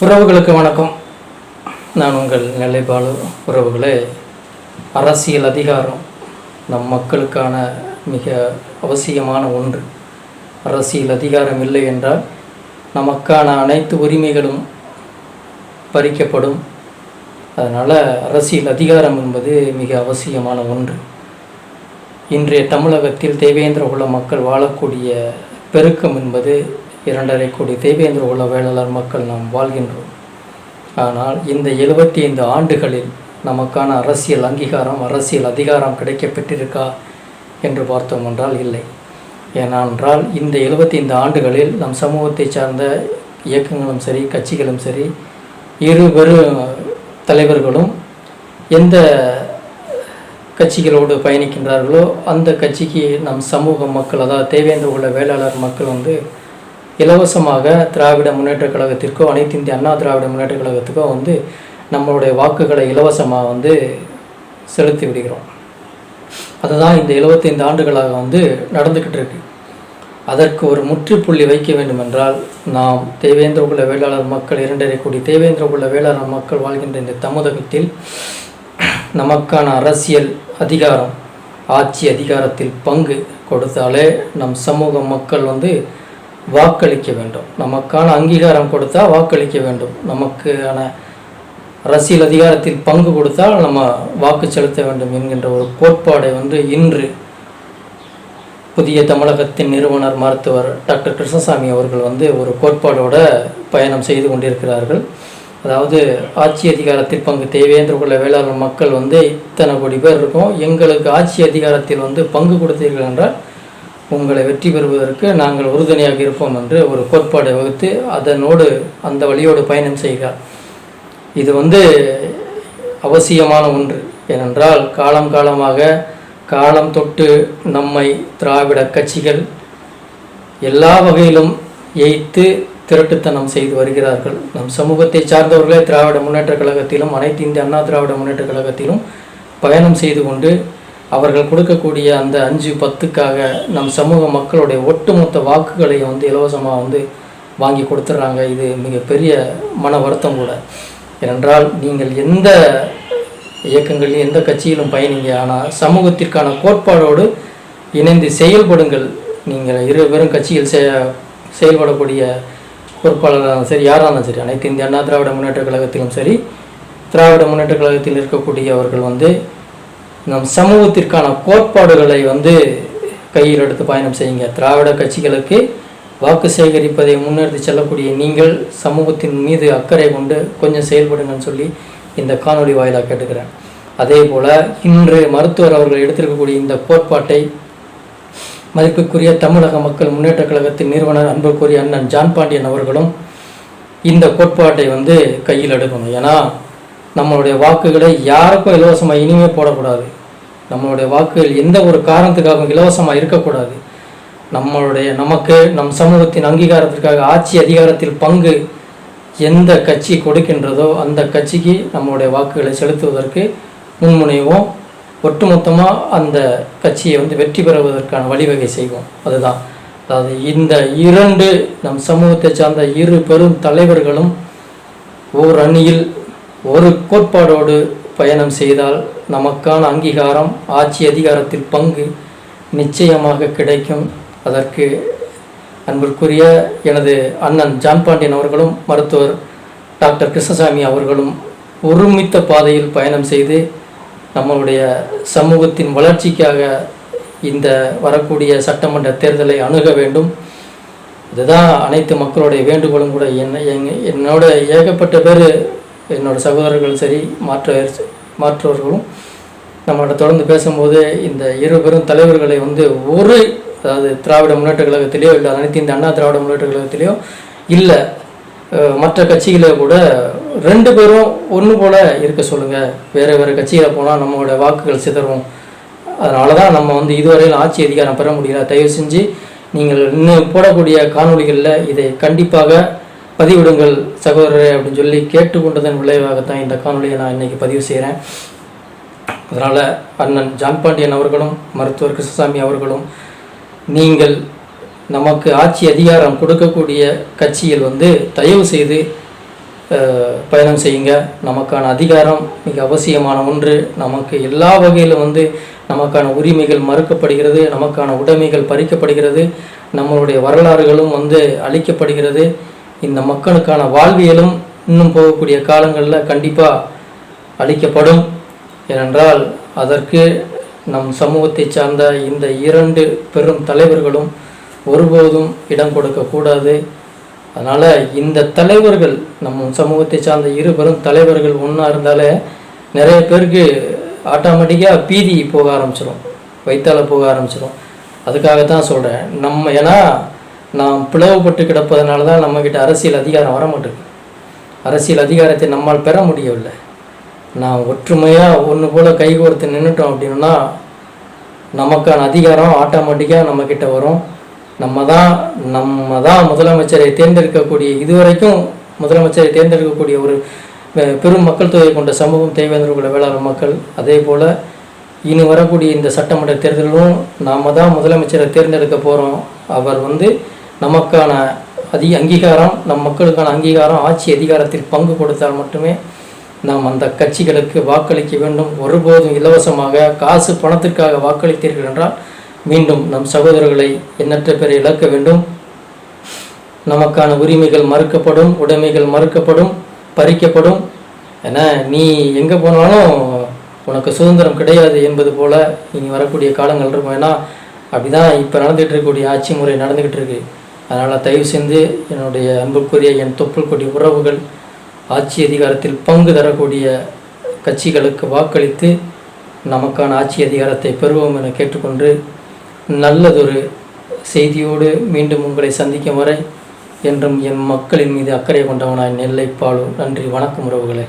உறவுகளுக்கு வணக்கம். நான் உங்கள் நெல்லைபாலு உறவுகளே. அரசியல் அதிகாரம் நம் மக்களுக்கான மிக அவசியமான ஒன்று. அரசியல் அதிகாரம் இல்லை என்றால் நமக்கான அனைத்து உரிமைகளும் பறிக்கப்படும். அதனால் அரசியல் அதிகாரம் என்பது மிக அவசியமான ஒன்று. இன்றைய தமிழகத்தில் தேவேந்திர குல மக்கள் வாழக்கூடிய பெருக்கம் என்பது இரண்டரை கோடி தேவேந்திர உள்ள வேளாளர் மக்கள் நாம் வாழ்கின்றோம். ஆனால் இந்த எழுபத்தி ஐந்து ஆண்டுகளில் நமக்கான அரசியல் அங்கீகாரம் அரசியல் அதிகாரம் கிடைக்கப்பெற்றிருக்கா என்று பார்த்தோம் என்றால் இல்லை. ஏனென்றால் இந்த எழுபத்தி ஐந்து ஆண்டுகளில் நம் சமூகத்தை சார்ந்த இயக்கங்களும் சரி கட்சிகளும் சரி இரு தலைவர்களும் எந்த கட்சிகளோடு பயணிக்கின்றார்களோ அந்த கட்சிக்கு நம் சமூக மக்கள் அதாவது தேவேந்திர உள்ள வேளாளர் மக்கள் வந்து இலவசமாக திராவிட முன்னேற்ற கழகத்திற்கோ அனைத்து இந்திய அண்ணா திராவிட முன்னேற்ற கழகத்துக்கோ வந்து நம்மளுடைய வாக்குகளை இலவசமாக வந்து செலுத்தி விடுகிறோம். அதுதான் இந்த 75 ஆண்டுகளாக வந்து நடந்துக்கிட்டு இருக்கு. அதற்கு ஒரு முற்றுப்புள்ளி வைக்க வேண்டுமென்றால் நாம் தேவேந்திர குல வேளாளர் மக்கள் இரண்டரை கோடி தேவேந்திர குல வேளாளர் மக்கள் வாழ்கின்ற இந்த தமிழகத்தில் நமக்கான அரசியல் அதிகாரம் ஆட்சி அதிகாரத்தில் பங்கு கொடுத்தாலே நம் சமூக மக்கள் வந்து வாக்களிக்க வேண்டும். நமக்கான அங்கீகாரம் கொடுத்தால் வாக்களிக்க வேண்டும். நமக்கான அரசியல் அதிகாரத்தில் பங்கு கொடுத்தால் நம்ம வாக்கு செலுத்த வேண்டும் என்கின்ற ஒரு கோட்பாடை வந்து இன்று புதிய தமிழகத்தின் நிறுவனர் மருத்துவர் டாக்டர் கிருஷ்ணசாமி அவர்கள் வந்து ஒரு கோட்பாடோட பயணம் செய்து கொண்டிருக்கிறார்கள். அதாவது ஆட்சி அதிகாரத்தில் பங்கு தேவேந்திர குல வேளாளர் மக்கள் வந்து இத்தனை கோடி பேர் இருக்கும். எங்களுக்கு ஆட்சி அதிகாரத்தில் வந்து பங்கு கொடுத்தீர்கள் என்றால் உங்களை வெற்றி பெறுவதற்கு நாங்கள் உறுதுணையாக இருப்போம் என்று ஒரு கோட்பாடை வகுத்து அதனோடு அந்த வழியோடு பயணம் செய்கிறார் இது வந்து அவசியமான ஒன்று. ஏனென்றால் காலம் காலமாக காலம் தொட்டு நம்மை திராவிட கட்சிகள் எல்லா வகையிலும் எய்த்து திரட்டுத்தனம் செய்து வருகிறார்கள். நம் சமூகத்தை சார்ந்தவர்களே திராவிட முன்னேற்றக் கழகத்திலும் அனைத்து இந்திய அண்ணா திராவிட முன்னேற்றக் கழகத்திலும் பயணம் செய்து கொண்டு அவர்கள் கொடுக்கக்கூடிய அந்த அஞ்சு பத்துக்காக நம் சமூக மக்களுடைய ஒட்டுமொத்த வாக்குகளை வந்து இலவசமாக வந்து வாங்கி கொடுத்துட்றாங்க இது மிகப்பெரிய மன வருத்தம் கூட. ஏனென்றால் நீங்கள் எந்த இயக்கங்களிலும் எந்த கட்சியிலும் பயணிங்க ஆனால் சமூகத்திற்கான கோட்பாடோடு இணைந்து செயல்படுங்கள். நீங்கள் இரு வெறும் கட்சியில் செய செயல்படக்கூடிய பொறுப்பாளராக சரி யாராக இருந்தாலும் சரி அனைத்து இந்திய அண்ணா திராவிட முன்னேற்ற கழகத்திலும் சரி திராவிட முன்னேற்ற கழகத்தில் இருக்கக்கூடியவர்கள் வந்து நம் சமூகத்திற்கான கோட்பாடுகளை வந்து கையில் எடுத்து பயணம் செய்யுங்க. திராவிட கட்சிகளுக்கு வாக்கு சேகரிப்பதை முன்னெடுத்து செல்லக்கூடிய நீங்கள் சமூகத்தின் மீது அக்கறை கொண்டு கொஞ்சம் செயல்படுங்கன்னு சொல்லி இந்த காணொளி வாயிலாக கேட்டுக்கிறேன். அதே போல் இன்று மருத்துவர் அவர்கள் எடுத்திருக்கக்கூடிய இந்த கோட்பாட்டை மதிப்புக்குரிய தமிழக மக்கள் முன்னேற்றக் கழகத்தின் நிறுவனர் அன்புக்குரிய அண்ணன் ஜான் பாண்டியன் அவர்களும் இந்த கோட்பாட்டை வந்து கையில் எடுக்கணும். ஏன்னா நம்மளுடைய வாக்குகளை யாருக்கும் இலவசமாக இனிமே போடக்கூடாது. நம்மளுடைய வாக்குகள் எந்த ஒரு காரணத்துக்காகவும் இலவசமாக இருக்கக்கூடாது. நம்மளுடைய நமக்கு நம் சமூகத்தின் அங்கீகாரத்திற்காக ஆட்சி அதிகாரத்தில் பங்கு எந்த கட்சி கொடுக்கின்றதோ அந்த கட்சிக்கு நம்மளுடைய வாக்குகளை செலுத்துவதற்கு முன்முனைவோம். ஒட்டுமொத்தமாக அந்த கட்சியை வந்து வெற்றி பெறுவதற்கான வழிவகை செய்வோம். அதுதான். அதாவது இந்த இரண்டு நம் சமூகத்தை சார்ந்த இரு பெரும் தலைவர்களும் ஓர் அணியில் ஒரு கோட்பாடோடு பயணம் செய்தால் நமக்கான அங்கீகாரம் ஆட்சி அதிகாரத்தில் பங்கு நிச்சயமாக கிடைக்கும். அதற்கு அன்பிற்குரிய எனது அண்ணன் ஜான்பாண்டியன் அவர்களும் மருத்துவர் டாக்டர் கிருஷ்ணசாமி அவர்களும் ஒருமித்த பாதையில் பயணம் செய்து நம்மளுடைய சமூகத்தின் வளர்ச்சிக்காக இந்த வரக்கூடிய சட்டமன்ற தேர்தலை அணுக வேண்டும். இதுதான் அனைத்து மக்களுடைய வேண்டுகோளும் கூட. என்ன என்னோட ஏகப்பட்ட பேர் என்னோட சகோதரர்களும் சரி மாற்ற மாற்றவர்களும் நம்மளோட தொடர்ந்து பேசும்போது இந்த இரு பெரும் தலைவர்களை வந்து ஒரு அதாவது திராவிட முன்னேற்ற கழகத்திலேயோ இல்லை அனைத்து இந்த அண்ணா திராவிட முன்னேற்ற கழகத்திலேயோ இல்லை மற்ற கட்சிகளை கூட ரெண்டு பேரும் ஒன்று போல இருக்க சொல்லுங்கள் வேறு வேறு கட்சிகளை போனால் நம்மளோட வாக்குகள் சிதறும். அதனால தான் நம்ம வந்து இதுவரையில் ஆட்சி அதிகாரம் பெற முடியல. தயவு செஞ்சு நீங்கள் இன்னும் போடக்கூடிய காணொளிகளில் இதை கண்டிப்பாக பதிவிடுங்கள் சகோதரரே அப்படின்னு சொல்லி கேட்டுக்கொண்டதன் விளைவாகத்தான் இந்த காணொலியை நான் இன்றைக்கி பதிவு செய்கிறேன் அதனால் அண்ணன் ஜான் பாண்டியன் அவர்களும் மருத்துவர் கிருஷ்ணசாமி அவர்களும் நீங்கள் நமக்கு ஆட்சி அதிகாரம் கொடுக்கக்கூடிய கட்சியில் வந்து தயவு செய்து பயணம் செய்யுங்க. நமக்கான அதிகாரம் மிக அவசியமான ஒன்று. நமக்கு எல்லா வகையிலும் வந்து நமக்கான உரிமைகள் மறுக்கப்படுகிறது நமக்கான உடைமைகள் பறிக்கப்படுகிறது நம்மளுடைய வரலாறுகளும் வந்து அழிக்கப்படுகிறது. இந்த மக்களுக்கான வாழ்வியலும் இன்னும் போகக்கூடிய காலங்களில் கண்டிப்பாக அளிக்கப்படும். ஏனென்றால் அதற்கு நம் சமூகத்தை சார்ந்த இந்த இரண்டு பெரும் தலைவர்களும் ஒருபோதும் இடம் கொடுக்கக்கூடாது அதனால் இந்த தலைவர்கள் நம் சமூகத்தை சார்ந்த இரு பெரும் தலைவர்கள் ஒன்றா இருந்தாலே நிறைய பேருக்கு ஆட்டோமேட்டிக்காக பீதி போக ஆரம்பிச்சிடும் வைத்தால போக ஆரம்பிச்சிடும் அதுக்காக தான் சொல்கிறேன் நம்ம ஏன்னா நாம் பிளவுபட்டு கிடப்பதனால தான் நம்மக்கிட்ட அரசியல் அதிகாரம் வர மாட்டேங்குது அரசியல் அதிகாரத்தை நம்மால் பெற முடியவில்லை. நான் ஒற்றுமையாக ஒன்று போல் கைகோர்த்து நின்றுட்டோம் அப்படின்னா நமக்கான அதிகாரம் ஆட்டோமேட்டிக்காக நம்மக்கிட்ட வரும். நம்ம தான் நம்ம தான் முதலமைச்சரை தேர்ந்தெடுக்கக்கூடிய இதுவரைக்கும் முதலமைச்சரை தேர்ந்தெடுக்கக்கூடிய ஒரு பெரும் மக்கள் தொகை கொண்ட சமூகம் தேவேந்திரகுல வேளாண் மக்கள். அதே போல் இனி வரக்கூடிய இந்த சட்டமன்ற தேர்தலிலும் நாம தான் முதலமைச்சரை தேர்ந்தெடுக்க போகிறோம் அவர் வந்து நமக்கான அதி அங்கீகாரம் நம் மக்களுக்கான அங்கீகாரம் ஆட்சி அதிகாரத்தில் பங்கு கொடுத்தால் மட்டுமே நாம் அந்த கட்சிகளுக்கு வாக்களிக்க வேண்டும். ஒருபோதும் இலவசமாக காசு பணத்திற்காக வாக்களித்தீர்கள் என்றால் மீண்டும் நம் சகோதரர்களை எண்ணற்ற பேரை இழக்க வேண்டும். நமக்கான உரிமைகள் மறுக்கப்படும் உடைமைகள் மறுக்கப்படும் பறிக்கப்படும் என நீ எங்கே போனாலும் உனக்கு சுதந்திரம் கிடையாது என்பது போல இனி வரக்கூடிய காலங்கள் இருக்கும். ஏன்னா அப்படிதான் இப்போ நடந்துகிட்டு இருக்கக்கூடிய ஆட்சி முறை நடந்துக்கிட்டு இருக்கு. அதனால் தயவு செஞ்சு என்னுடைய அன்புக்குரிய என் தொப்புள் கொடி உறவுகள் ஆட்சி அதிகாரத்தில் பங்கு தரக்கூடிய கட்சிகளுக்கு வாக்களித்து நமக்கான ஆட்சி அதிகாரத்தை பெறுவோம் என கேட்டுக்கொண்டு நல்லதொரு செய்தியோடு மீண்டும் உங்களை சந்திக்கும் வரை என்றும் என் மக்களின் மீது அக்கறை கொண்டவனாய் நெல்லை பாலு. நன்றி வணக்கம் உறவுகளே.